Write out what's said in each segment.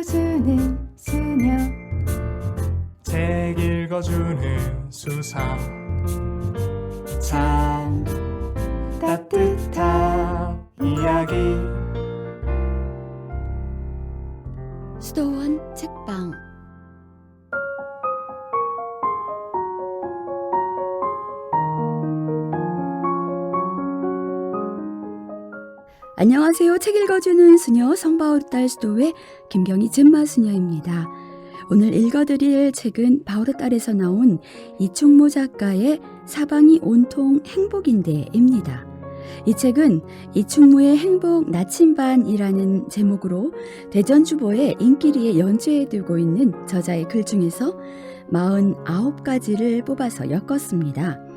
읽어주는 수녀. 책 읽어주는 수사 안녕하세요. 책 읽어주는 수녀 성바오르딸 수도의 김경희 잼마 수녀입니다. 오늘 읽어드릴 책은 바오르딸에서 나온 이충모 작가의 사방이 온통 행복인데입니다. 이 책은 이충무의 행복 나침반이라는 제목으로 대전주보에 인기리에 연재해 두고 있는 저자의 글 중에서 49가지를 뽑아서 엮었습니다.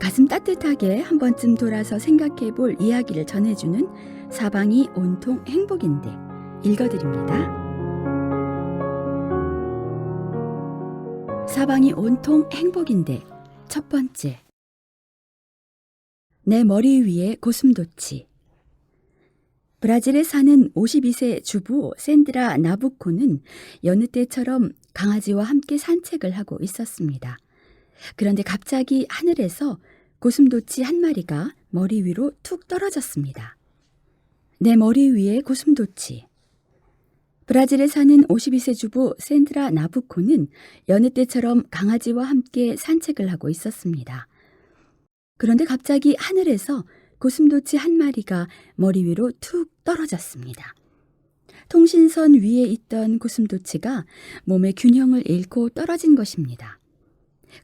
가슴 따뜻하게 한 번쯤 돌아서 생각해 볼 이야기를 전해주는 사방이 온통 행복인데 읽어드립니다. 사방이 온통 행복인데 첫 번째 내 머리 위에 고슴도치 브라질에 사는 52세 주부 샌드라 나부코는 여느 때처럼 강아지와 함께 산책을 하고 있었습니다. 그런데 갑자기 하늘에서 고슴도치 한 마리가 머리 위로 툭 떨어졌습니다. 내 머리 위에 고슴도치. 브라질에 사는 52세 주부 샌드라 나부코는 여느 때처럼 강아지와 함께 산책을 하고 있었습니다. 그런데 갑자기 하늘에서 고슴도치 한 마리가 머리 위로 툭 떨어졌습니다. 통신선 위에 있던 고슴도치가 몸의 균형을 잃고 떨어진 것입니다.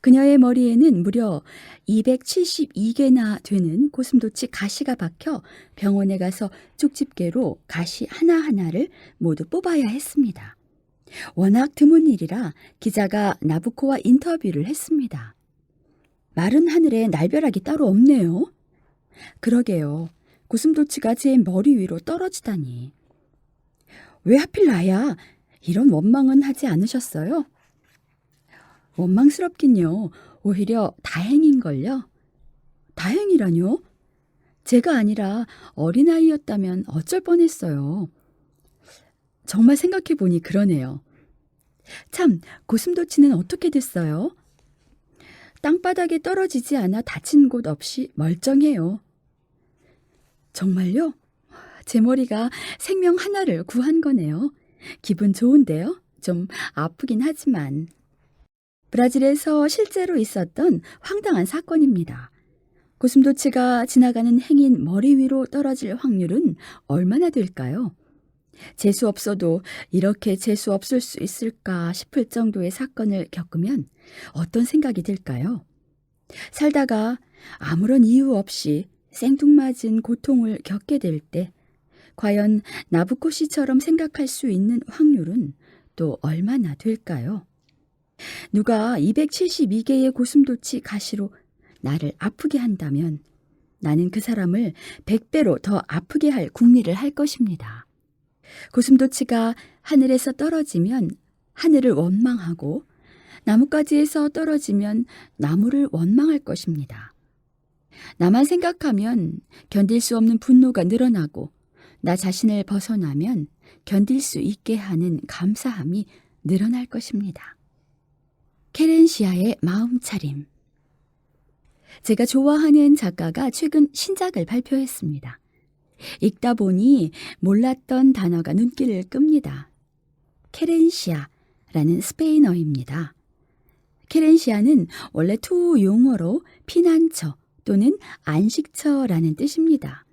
그녀의 머리에는 무려 272개나 되는 고슴도치 가시가 박혀 병원에 가서 쪽집게로 가시 하나하나를 모두 뽑아야 했습니다. 워낙 드문 일이라 기자가 나부코와 인터뷰를 했습니다. 마른 하늘에 날벼락이 따로 없네요. 그러게요. 고슴도치가 제 머리 위로 떨어지다니. 왜 하필 나야? 이런 원망은 하지 않으셨어요? 원망스럽긴요. 오히려 다행인걸요. 다행이라뇨? 제가 아니라 어린아이였다면 어쩔 뻔했어요. 정말 생각해보니 그러네요. 참, 고슴도치는 어떻게 됐어요? 땅바닥에 떨어지지 않아 다친 곳 없이 멀쩡해요. 정말요? 제 머리가 생명 하나를 구한 거네요. 기분 좋은데요? 좀 아프긴 하지만. 브라질에서 실제로 있었던 황당한 사건입니다. 고슴도치가 지나가는 행인 머리 위로 떨어질 확률은 얼마나 될까요? 재수 없어도 이렇게 재수 없을 수 있을까 싶을 정도의 사건을 겪으면 어떤 생각이 들까요? 살다가 아무런 이유 없이 생뚱맞은 고통을 겪게 될 때 과연 나부코 씨처럼 생각할 수 있는 확률은 또 얼마나 될까요? 누가 272개의 고슴도치 가시로 나를 아프게 한다면 나는 그 사람을 100배로 더 아프게 할 궁리를 할 것입니다. 고슴도치가 하늘에서 떨어지면 하늘을 원망하고 나뭇가지에서 떨어지면 나무를 원망할 것입니다. 나만 생각하면 견딜 수 없는 분노가 늘어나고 나 자신을 벗어나면 견딜 수 있게 하는 감사함이 늘어날 것입니다. 케렌시아의 마음차림 제가 좋아하는 작가가 최근 신작을 발표했습니다. 읽다 보니 몰랐던 단어가 눈길을 끕니다. 케렌시아라는 스페인어입니다. 케렌시아는 원래 투 용어로 피난처 또는 안식처라는 뜻입니다.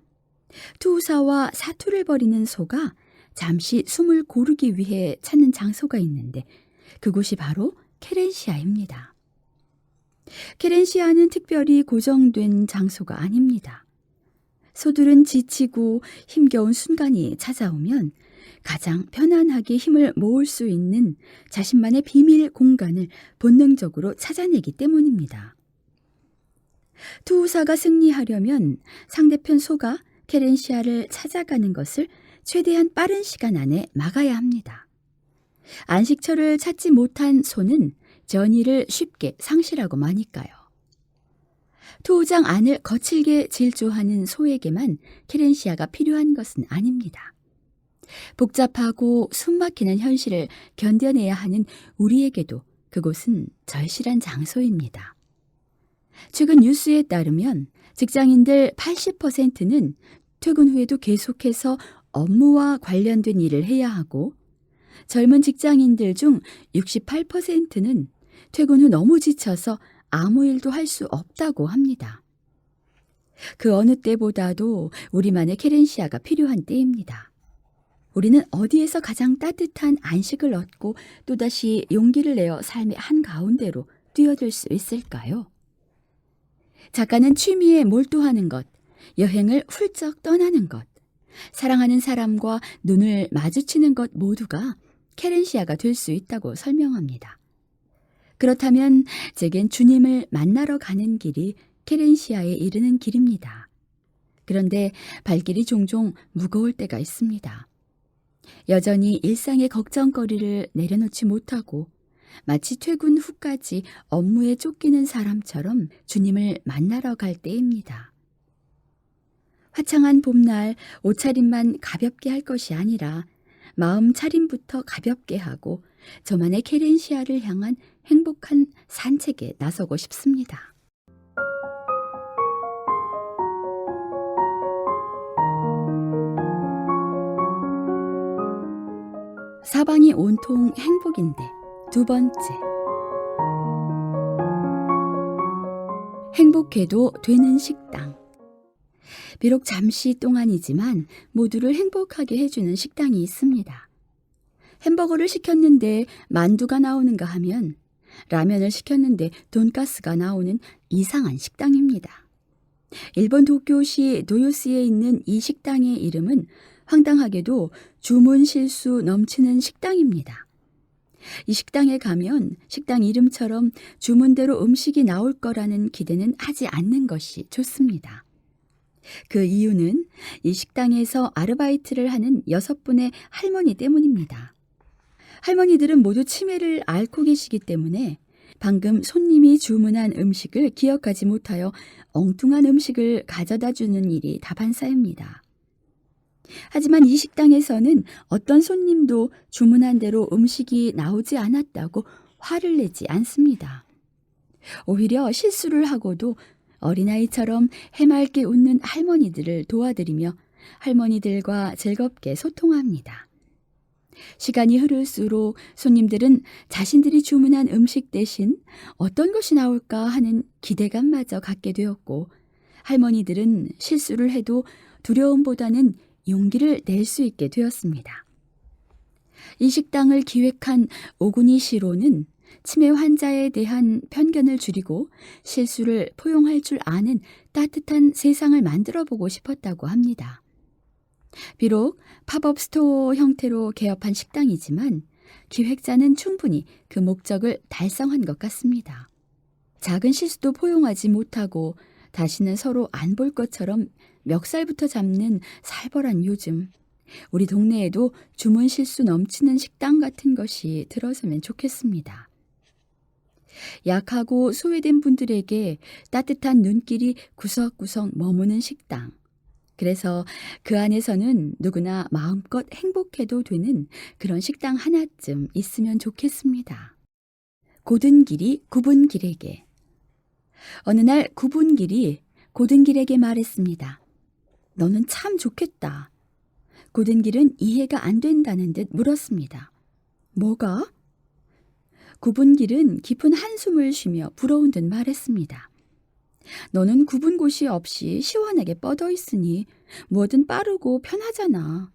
투사와 사투를 벌이는 소가 잠시 숨을 고르기 위해 찾는 장소가 있는데 그곳이 바로 케렌시아입니다. 케렌시아는 특별히 고정된 장소가 아닙니다. 소들은 지치고 힘겨운 순간이 찾아오면 가장 편안하게 힘을 모을 수 있는 자신만의 비밀 공간을 본능적으로 찾아내기 때문입니다. 투우사가 승리하려면 상대편 소가 케렌시아를 찾아가는 것을 최대한 빠른 시간 안에 막아야 합니다. 안식처를 찾지 못한 소는 전의를 쉽게 상실하고 마니까요. 투우장 안을 거칠게 질주하는 소에게만 케렌시아가 필요한 것은 아닙니다. 복잡하고 숨막히는 현실을 견뎌내야 하는 우리에게도 그곳은 절실한 장소입니다. 최근 뉴스에 따르면 직장인들 80%는 퇴근 후에도 계속해서 업무와 관련된 일을 해야 하고 젊은 직장인들 중 68%는 퇴근 후 너무 지쳐서 아무 일도 할 수 없다고 합니다. 그 어느 때보다도 우리만의 케렌시아가 필요한 때입니다. 우리는 어디에서 가장 따뜻한 안식을 얻고 또다시 용기를 내어 삶의 한가운데로 뛰어들 수 있을까요? 작가는 취미에 몰두하는 것, 여행을 훌쩍 떠나는 것, 사랑하는 사람과 눈을 마주치는 것 모두가 케렌시아가 될 수 있다고 설명합니다. 그렇다면 제겐 주님을 만나러 가는 길이 케렌시아에 이르는 길입니다. 그런데 발길이 종종 무거울 때가 있습니다. 여전히 일상의 걱정거리를 내려놓지 못하고 마치 퇴근 후까지 업무에 쫓기는 사람처럼 주님을 만나러 갈 때입니다. 화창한 봄날 옷차림만 가볍게 할 것이 아니라 마음 차림부터 가볍게 하고 저만의 케렌시아를 향한 행복한 산책에 나서고 싶습니다. 사방이 온통 행복인데 두 번째 행복해도 되는 식당 비록 잠시 동안이지만 모두를 행복하게 해주는 식당이 있습니다. 햄버거를 시켰는데 만두가 나오는가 하면 라면을 시켰는데 돈가스가 나오는 이상한 식당입니다. 일본 도쿄시 도요스에 있는 이 식당의 이름은 황당하게도 주문 실수 넘치는 식당입니다. 이 식당에 가면 식당 이름처럼 주문대로 음식이 나올 거라는 기대는 하지 않는 것이 좋습니다. 그 이유는 이 식당에서 아르바이트를 하는 여섯 분의 할머니 때문입니다. 할머니들은 모두 치매를 앓고 계시기 때문에 방금 손님이 주문한 음식을 기억하지 못하여 엉뚱한 음식을 가져다 주는 일이 다반사입니다. 하지만 이 식당에서는 어떤 손님도 주문한 대로 음식이 나오지 않았다고 화를 내지 않습니다. 오히려 실수를 하고도 어린아이처럼 해맑게 웃는 할머니들을 도와드리며 할머니들과 즐겁게 소통합니다. 시간이 흐를수록 손님들은 자신들이 주문한 음식 대신 어떤 것이 나올까 하는 기대감마저 갖게 되었고 할머니들은 실수를 해도 두려움보다는 용기를 낼 수 있게 되었습니다. 이 식당을 기획한 오구니 시로는 치매 환자에 대한 편견을 줄이고 실수를 포용할 줄 아는 따뜻한 세상을 만들어 보고 싶었다고 합니다. 비록 팝업 스토어 형태로 개업한 식당이지만 기획자는 충분히 그 목적을 달성한 것 같습니다. 작은 실수도 포용하지 못하고 다시는 서로 안 볼 것처럼 멱살부터 잡는 살벌한 요즘. 우리 동네에도 주문 실수 넘치는 식당 같은 것이 들어서면 좋겠습니다. 약하고 소외된 분들에게 따뜻한 눈길이 구석구석 머무는 식당. 그래서 그 안에서는 누구나 마음껏 행복해도 되는 그런 식당 하나쯤 있으면 좋겠습니다. 고든 길이 굽은 길에게. 어느 날 굽은 길이 고든 길에게 말했습니다. 너는 참 좋겠다. 고든 길은 이해가 안 된다는 듯 물었습니다. 뭐가? 굽은 길은 깊은 한숨을 쉬며 부러운 듯 말했습니다. 너는 굽은 곳이 없이 시원하게 뻗어 있으니 뭐든 빠르고 편하잖아.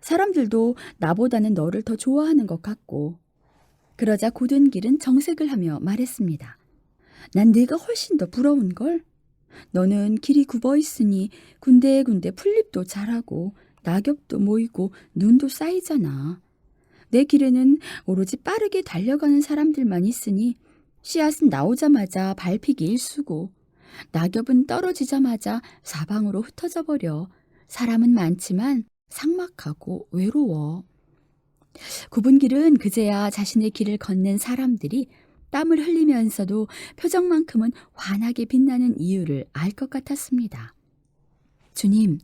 사람들도 나보다는 너를 더 좋아하는 것 같고. 그러자 고든 길은 정색을 하며 말했습니다. 난 네가 훨씬 더 부러운 걸? 너는 길이 굽어 있으니 군데군데 풀잎도 자라고 낙엽도 모이고 눈도 쌓이잖아. 내 길에는 오로지 빠르게 달려가는 사람들만 있으니 씨앗은 나오자마자 밟히기 일쑤고 낙엽은 떨어지자마자 사방으로 흩어져 버려 사람은 많지만 삭막하고 외로워. 굽은 길은 그제야 자신의 길을 걷는 사람들이 땀을 흘리면서도 표정만큼은 환하게 빛나는 이유를 알 것 같았습니다. 주님,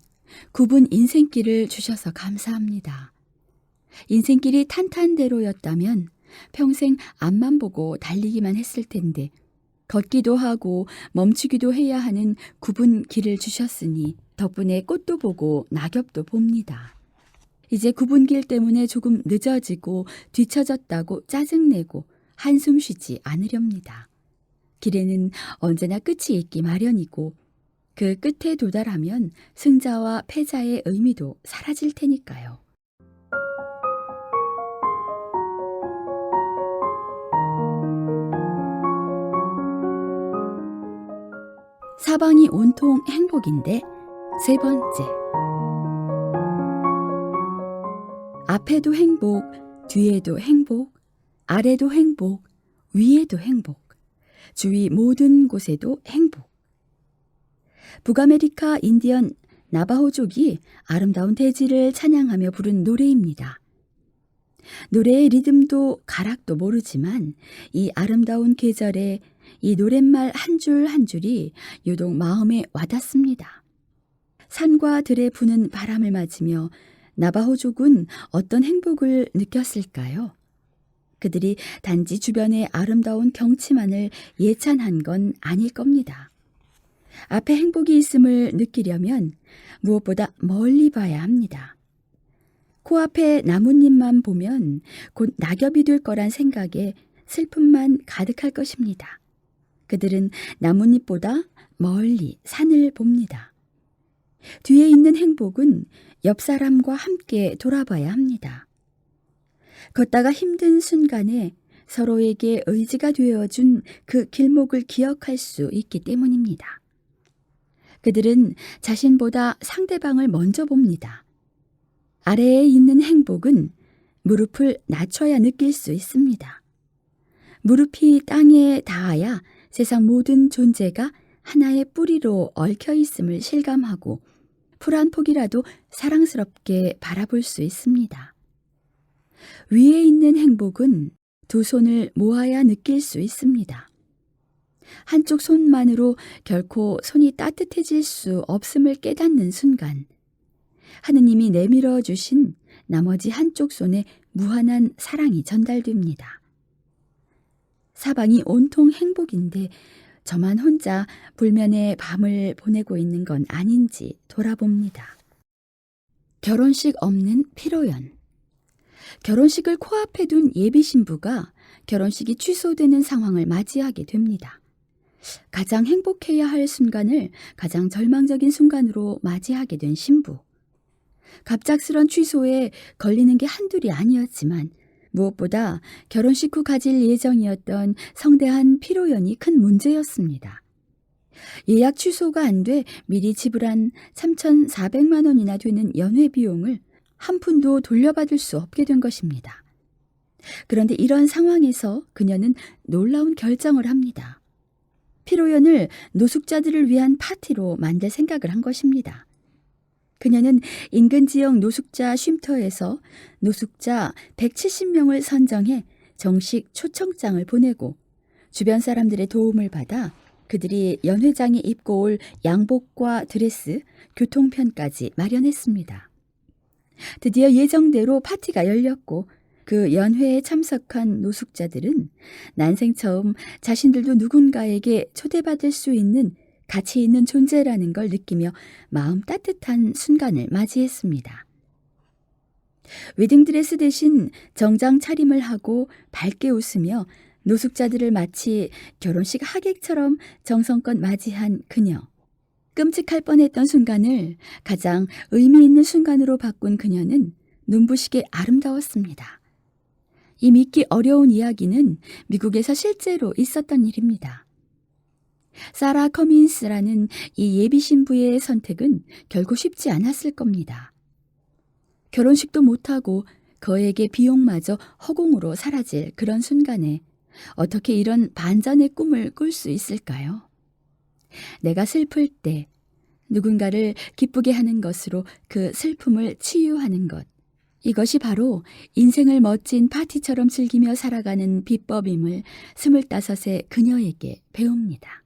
굽은 인생길을 주셔서 감사합니다. 인생길이 탄탄대로였다면 평생 앞만 보고 달리기만 했을 텐데 걷기도 하고 멈추기도 해야 하는 굽은 길을 주셨으니 덕분에 꽃도 보고 낙엽도 봅니다. 이제 굽은 길 때문에 조금 늦어지고 뒤처졌다고 짜증내고 한숨 쉬지 않으렵니다. 길에는 언제나 끝이 있기 마련이고 그 끝에 도달하면 승자와 패자의 의미도 사라질 테니까요. 사방이 온통 행복인데 세 번째. 앞에도 행복, 뒤에도 행복, 아래도 행복, 위에도 행복, 주위 모든 곳에도 행복. 북아메리카 인디언 나바호족이 아름다운 대지를 찬양하며 부른 노래입니다. 노래의 리듬도 가락도 모르지만 이 아름다운 계절에 이 노랫말 한줄한 줄이 유독 마음에 와닿습니다. 산과 들에 부는 바람을 맞으며 나바호족은 어떤 행복을 느꼈을까요? 그들이 단지 주변의 아름다운 경치만을 예찬한 건 아닐 겁니다. 앞에 행복이 있음을 느끼려면 무엇보다 멀리 봐야 합니다. 코앞에 나뭇잎만 보면 곧 낙엽이 될 거란 생각에 슬픔만 가득할 것입니다. 그들은 나뭇잎보다 멀리 산을 봅니다. 뒤에 있는 행복은 옆 사람과 함께 돌아봐야 합니다. 걷다가 힘든 순간에 서로에게 의지가 되어준 그 길목을 기억할 수 있기 때문입니다. 그들은 자신보다 상대방을 먼저 봅니다. 아래에 있는 행복은 무릎을 낮춰야 느낄 수 있습니다. 무릎이 땅에 닿아야 세상 모든 존재가 하나의 뿌리로 얽혀 있음을 실감하고 풀 한 폭이라도 사랑스럽게 바라볼 수 있습니다. 위에 있는 행복은 두 손을 모아야 느낄 수 있습니다. 한쪽 손만으로 결코 손이 따뜻해질 수 없음을 깨닫는 순간, 하느님이 내밀어 주신 나머지 한쪽 손에 무한한 사랑이 전달됩니다. 사방이 온통 행복인데 저만 혼자 불면의 밤을 보내고 있는 건 아닌지 돌아봅니다. 결혼식 없는 피로연. 결혼식을 코앞에 둔 예비 신부가 결혼식이 취소되는 상황을 맞이하게 됩니다. 가장 행복해야 할 순간을 가장 절망적인 순간으로 맞이하게 된 신부. 갑작스런 취소에 걸리는 게 한둘이 아니었지만 무엇보다 결혼식 후 가질 예정이었던 성대한 피로연이 큰 문제였습니다. 예약 취소가 안 돼 미리 지불한 3,400만 원이나 되는 연회 비용을 한 푼도 돌려받을 수 없게 된 것입니다. 그런데 이런 상황에서 그녀는 놀라운 결정을 합니다. 피로연을 노숙자들을 위한 파티로 만들 생각을 한 것입니다. 그녀는 인근 지역 노숙자 쉼터에서 노숙자 170명을 선정해 정식 초청장을 보내고 주변 사람들의 도움을 받아 그들이 연회장에 입고 올 양복과 드레스, 교통편까지 마련했습니다. 드디어 예정대로 파티가 열렸고 그 연회에 참석한 노숙자들은 난생 처음 자신들도 누군가에게 초대받을 수 있는 가치 있는 존재라는 걸 느끼며 마음 따뜻한 순간을 맞이했습니다. 웨딩드레스 대신 정장 차림을 하고 밝게 웃으며 노숙자들을 마치 결혼식 하객처럼 정성껏 맞이한 그녀. 끔찍할 뻔했던 순간을 가장 의미 있는 순간으로 바꾼 그녀는 눈부시게 아름다웠습니다. 이 믿기 어려운 이야기는 미국에서 실제로 있었던 일입니다. 사라 커민스라는 이 예비 신부의 선택은 결코 쉽지 않았을 겁니다. 결혼식도 못하고 그에게 비용마저 허공으로 사라질 그런 순간에 어떻게 이런 반전의 꿈을 꿀 수 있을까요? 내가 슬플 때 누군가를 기쁘게 하는 것으로 그 슬픔을 치유하는 것. 이것이 바로 인생을 멋진 파티처럼 즐기며 살아가는 비법임을 스물다섯의 그녀에게 배웁니다.